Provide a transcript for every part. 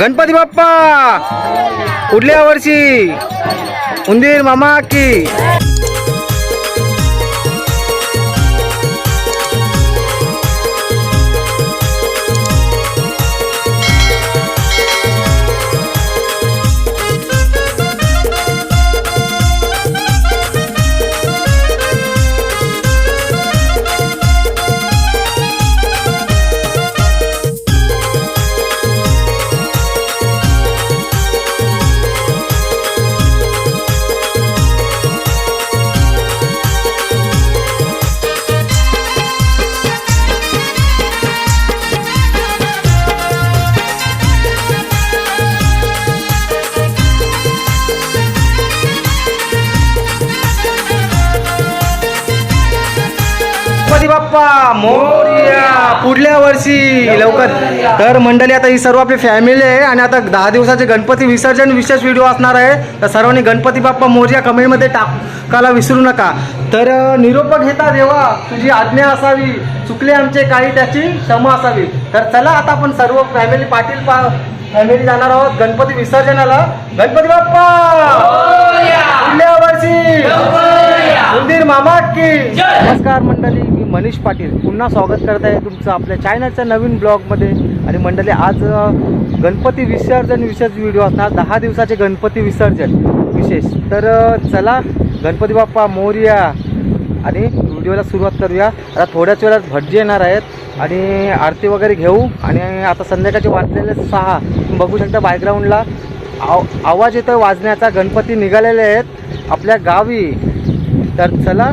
गणपती बाप्पा पुढल्या वर्षी? उंदीर मामा की? मोरया पुढल्या वर्षी लवकर. तर मंडळी आता ही सर्व आपली फॅमिली आहे आणि आता दहा दिवसाचे गणपती विसर्जन विशेष व्हिडिओ असणार आहे. तर सर्वांनी गणपती बाप्पा मोरया कमेंटमध्ये टाकायला विसरू नका. तर निरोप घेता देवा. तुझी आज्ञा असावी. चुकले आमचे काही त्याची क्षमा असावी. तर चला आता आपण सर्व फॅमिली पाटील पा फॅमिली जाणार आहोत गणपती विसर्जनाला. गणपती बाप्पा! पुढल्या वर्षी! मंदिर मामा की! नमस्कार मंडळी. मनीष पाटील पुन्हा स्वागत करत आहे तुमचं आपल्या चॅनलच्या नवीन ब्लॉगमध्ये आणि मंडळी आज गणपती विसर्जन विशेष व्हिडिओ असणार. दहा दिवसाचे गणपती विसर्जन विशेष. तर चला गणपती बाप्पा मोरया आणि व्हिडिओला सुरुवात करूया. आता थोड्याच वेळात भटजी येणार आहेत आणि आरती वगैरे घेऊ. आणि आता संध्याकाळचे वाजलेले सहा. तुम्ही बघू शकता बॅकग्राऊंडला आव आवाज येतो वाजण्याचा. गणपती निघालेले आहेत आपल्या गावी. तर चला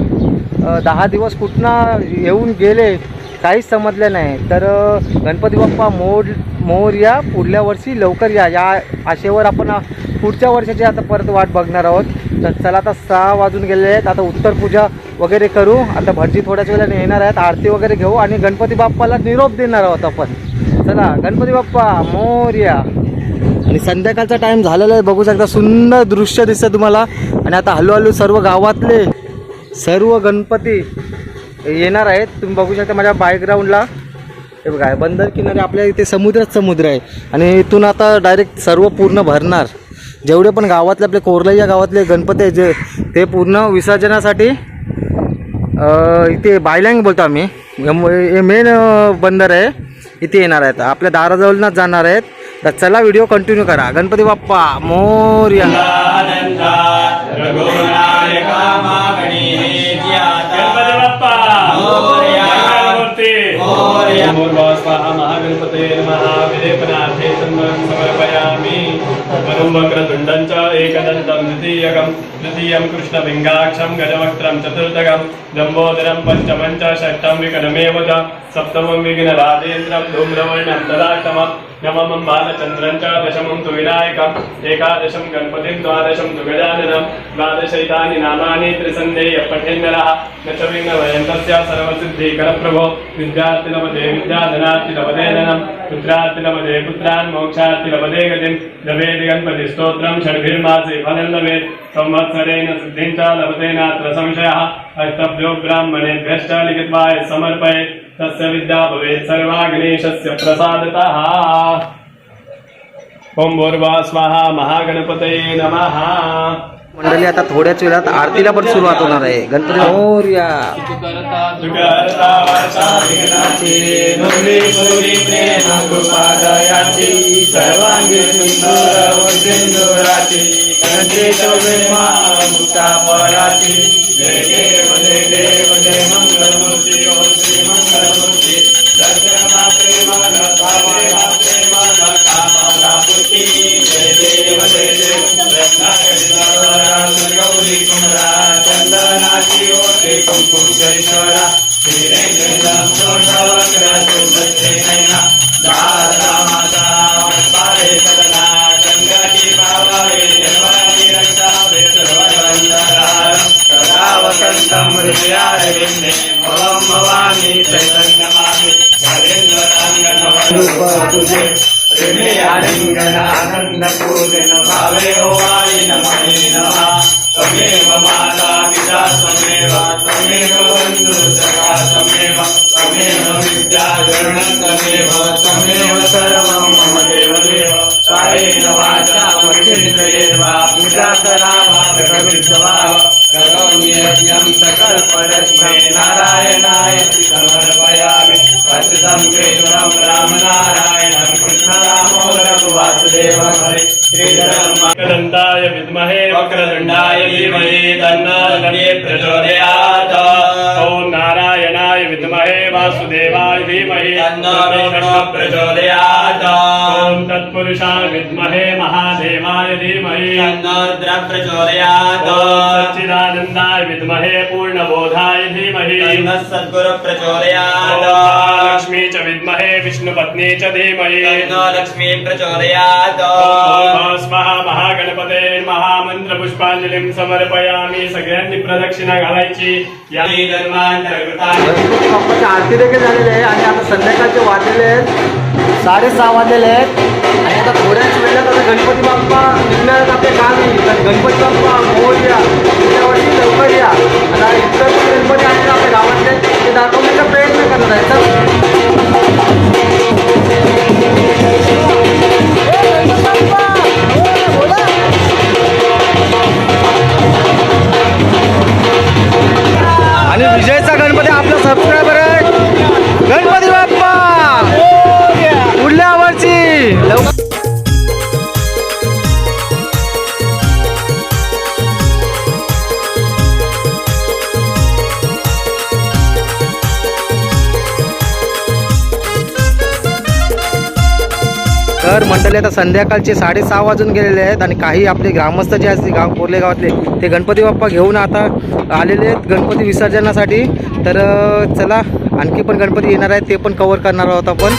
दहा दिवस कुठनं येऊन गेले काहीच समजलं नाही. तर गणपती बाप्पा मोर मोर या पुढल्या वर्षी लवकर या. या आशेवर आपण पुढच्या वर्षाची आता परत वाट बघणार आहोत. तर चला आता सहा वाजून गेले आहेत. आता उत्तर पूजा वगैरे करू. आता भटजी थोड्याच वेळाने येणार आहेत. आरती वगैरे घेऊ आणि गणपती बाप्पाला निरोप देणार आहोत आपण. चला गणपती बाप्पा मोरया आणि संध्याकाळचा टाईम झालेला आहे. बघू शकता सुंदर दृश्य दिसतं तुम्हाला. आणि आता हळूहळू सर्व गावातले सर्व गणपती येणार आहेत. तुम्ही बघू शकता माझ्या बॅकग्राऊंडला हे बघा बंदर किनारे आपल्या इथे समुद्रच समुद्र आहे. आणि इथून आता डायरेक्ट सर्व पूर्ण भरणार. जेवढे पण गावातले आपले कोरलाई या गावातले गणपती आहे जे ते पूर्ण विसर्जनासाठी इथे बायलँग बोलतो आम्ही. हे मेन बंदर आहे. इथे येणार आहेत. आपल्या दाराजवळनच जाणार आहेत. तर चला व्हिडिओ कंटिन्यू करा. गणपती बाप्पा मोर्या. बाप्पा मंगलमूर्ती स्वाहा महागणपते नमः विलेपनार्थे सन्मं समर्पयामि वरं वक्रतुण्डं च एकदन्तं द्वितीयकं द्वितीयं कृष्णपिङ्गाक्षं गजवक्त्रं चतुर्थकं लम्बोदरं पञ्चमं च षष्ठं विकटमेव च सप्तमं विघ्नराजेन्द्रं धूम्रवर्णं तदाष्टमं नवमं बालचन्द्रं च दशमं तु विनायकम् एकादशं गणपतिं द्वादशं तु गजाननं। द्वादशैतानि नामानि त्रिसन्धेय पठेन्नरः। विघ्नभयन्तस्य सर्वसिद्धिकरप्रभो। विद्यार्थिलपदे विद्याधनार्थिलपदे धनं पुत्रार्थिलपदे पुत्रान् मोक्षार्थिलपदे गतिं लभेति गणपतिस्तोत्रं षड्भिर्मासे फलं लभेत्। संवत्सरेण सिद्धिं च लभते नात्र संशयः। अष्टभ्यो ब्राह्मणेभ्यश्च लिखित्वा यः समर्पयेत् तस्य विद्या भवेत् सर्वा गणेशस्य प्रसादतः। ओम भूर्वा स्वाहा महागणपतये नमः। मंडळी आता थोड्याच वेळात आरतीला पण सुरुवात होणार आहे. गणपती मोरया. सर्वांगी पूजे। रेमे आलिङ्गन आनन्द पूजन भावे होवाय नमः नमः। त्वमेव माता पिता त्वमेव त्वमेव बन्धु सखा त्वमेव त्वमेव विद्यागरणं त्वमेव त्वमेव सर्वं मम देवदेव। कायेन वाचा मखेन्द्रेण वा पूजाकरामा जगविद्वाः करोमि यज्ञं सकल्परत्ने नारायणाय समर्पयामि अच्युतं वेदुरं रामनारायण। कृष्णरामो रघुवासुदेवं विद्महे वक्रतुण्डाय धीमहि तन्नो प्रचोदयात्। वासुदेवाय धीमहि। प्रचोदयात् ॐ तत्पुरुषाय विद्महे महादेवाय धीमहि। तन्नो रुद्र प्रचोदयात् सच्चिदानन्दाय विद्महे पूर्णबोधाय धीमहि। तन्नः सद्गुरु प्रचोदयात् लक्ष्मी च विद्महे विष्णुपत्नी च धीमहि। तन्नो लक्ष्मी प्रचोदयात् ॐ स्वः महागणपते महामंत्र पुष्पांजलीं समर्पयामी। सगळ्यांनी प्रदक्षिणा घालायची। या धर्मांतर्गता गणपती देखील झालेली आहे आणि आता संध्याकाळचे वाजलेले आहेत. साडेसहा वाजलेले आहेत. आणि आता थोड्याच वेळात आता गणपती बाप्पा निघणार आहेत आपल्या गावी. तर गणपती बाप्पा मोरया पुढच्या वर्षी लवकर या. आता इतर पण गणपती आहेत आपल्या गावातले ते दाखवण्याचा प्रयत्न करत आहे तर आणि विजयचा गणपती आपला सबस्क्रायबर वाजले आता संध्याकाळचे साडेसहा वाजून गेलेले आहेत आणि काही आपले ग्रामस्थ जे असतील गाव कोरले गावातले ते गणपती बाप्पा घेऊन आता आलेले आहेत गणपती विसर्जनासाठी. तर चला आणखी पण गणपती येणार आहेत ते पण कवर करणार आहोत आपण.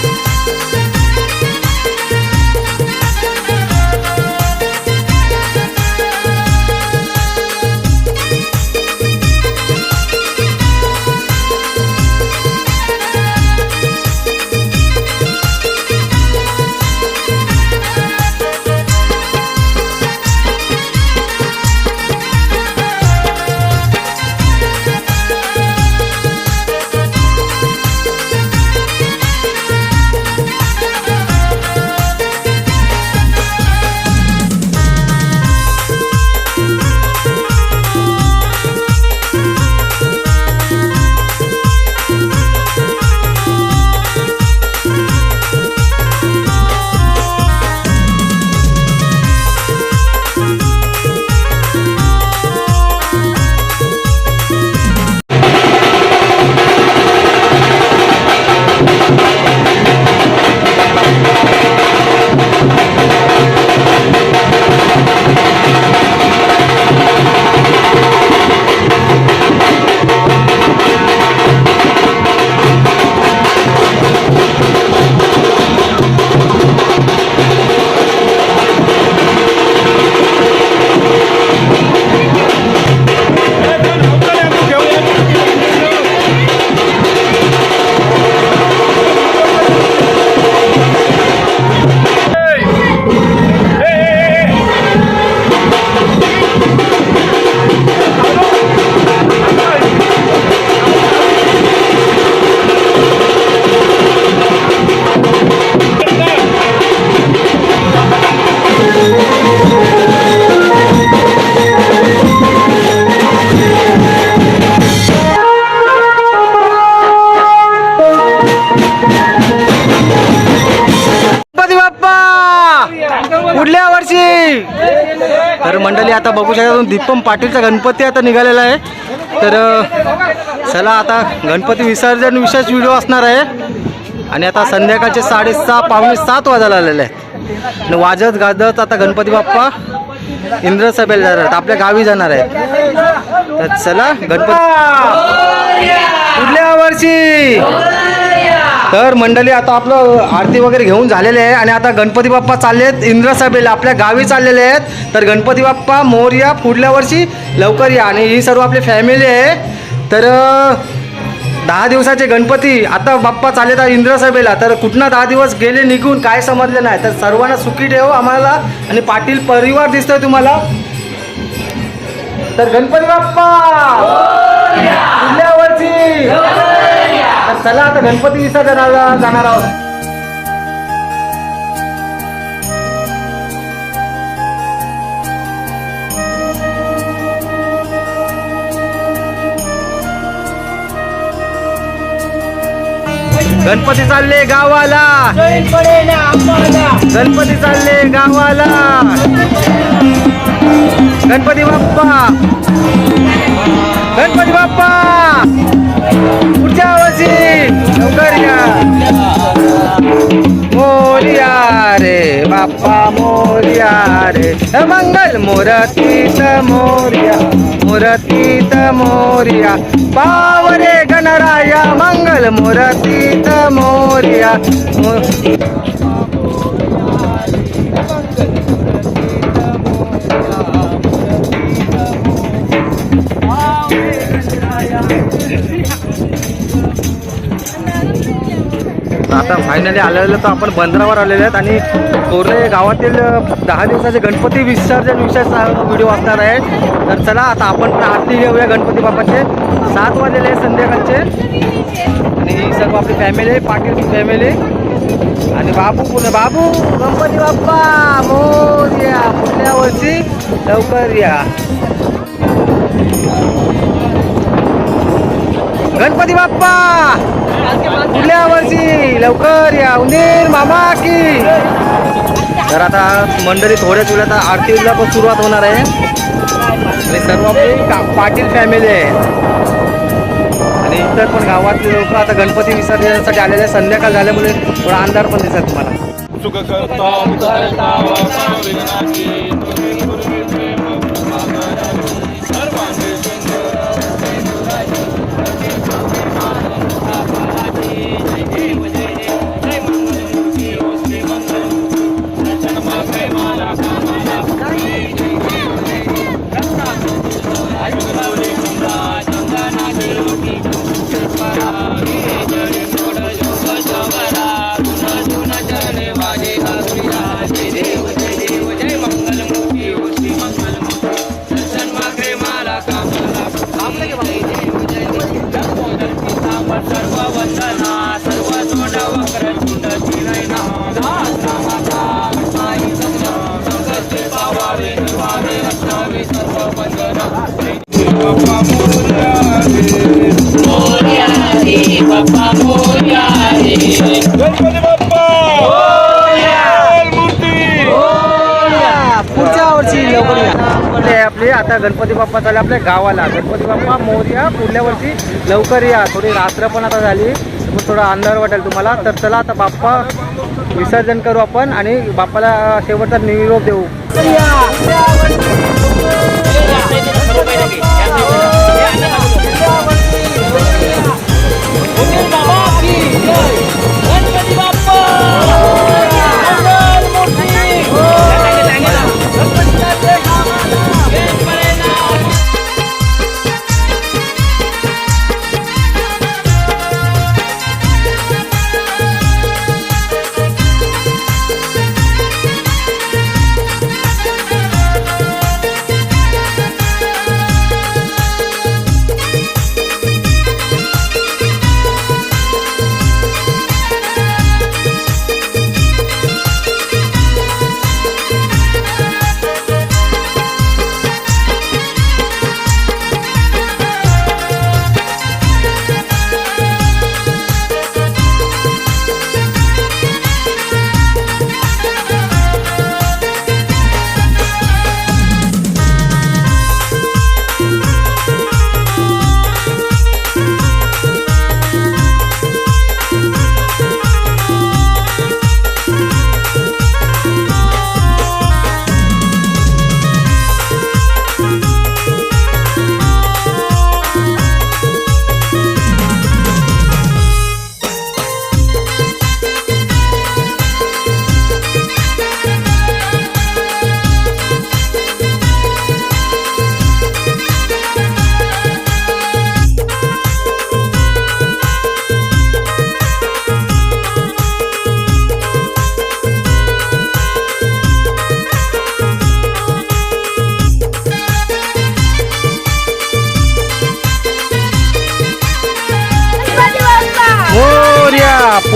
तर मंडळी आता बघू शकता दीपम पाटीलचा गणपती आता निघालेला आहे. तर चला आता गणपती विसर्जन विशेष व्हिडिओ असणार आहे. आणि आता संध्याकाळचे साडेसहा पावणे सात वाजायला आलेले आहेत. आणि वाजत गाजत आता गणपती बाप्पा इंद्रसभेला जाणार आहेत. आपल्या गावी जाणार आहेत. तर चला गणपती तर मंडळी आता आपलं आरती वगैरे घेऊन झालेले आहे आणि आता गणपती बाप्पा चालले आहेत इंद्रसभेला. आपल्या गावी चाललेले आहेत. तर गणपती बाप्पा मोरया पुढल्या वर्षी लवकर या आणि ही सर्व आपली फॅमिली आहे. तर दहा दिवसाचे गणपती आता बाप्पा चालले तर इंद्रसभेला. तर कुठनं दहा दिवस गेले निघून काय समजलं नाही. तर सर्वांना सुखी ठेव आम्हाला आणि पाटील परिवार दिसतोय तुम्हाला. तर गणपती बाप्पा! चला आता गणपती विसर्जनाला जाणार आहोत. गणपती चालले गावाला. गणपती चालले गावाला. गणपती बाप्पा. गणपती बाप्पा. मोरतीत मोर्या मोरतीत मोरिया. पावरे गणराया मंगल मोरतीत मोर्या. मो- आता फायनली आलेलं तर आपण बंदरावर आलेले आहेत आणि कोरले गावातील दहा दिवसाचे गणपती विसर्जन विषयाचा व्हिडिओ असणार आहे. तर चला आता आपण आरती घेऊया गणपती बाप्पाचे. सात वाजलेले आहे संध्याकाळचे. आणि ही सर्व आपली फॅमिली आहे पाटील फॅमिली आणि बाबू पुणे बाबू गणपती बाप्पा मोरया पुढल्या वर्षी लवकर या. गणपती बाप्पा! पुढल्या वर्षी लवकर या. उंदीर मामा की. तर आता मंडळी थोड्याच वेळात आता आरतीला पण सुरुवात होणार आहे. आणि सर्व आपली पाटील फॅमिली आहे. आणि इतर पण गावातले लोक आता गणपती विसर्जनासाठी आलेले आहे संध्याकाळ झाल्यामुळे थोडा अंधार पण दिसत तुम्हाला. आपले आता गणपती बाप्पा चालले आपल्या गावाला. गणपती बाप्पा मोर्या पुढल्या वर्षी लवकर या. थोडी रात्र पण आता झाली. मग थोडा अंधार वाटेल तुम्हाला. तर चला आता बाप्पा विसर्जन करू आपण आणि बाप्पाला शेवटचा निरोप देऊ.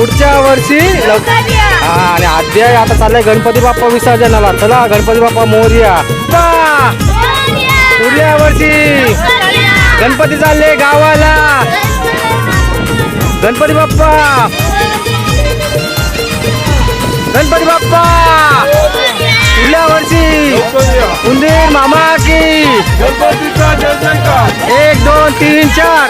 पुढच्या वर्षी हा आणि अध्याय आता चाललाय गणपती बाप्पा विसर्जनाला. चला गणपती बाप्पा मोर्या. पुढल्या वर्षी. गणपती चालले गावाला. गणपती बाप्पा. गणपती बाप्पा. पुढल्या वर्षी. उंदीर मामा की एक दोन तीन चार.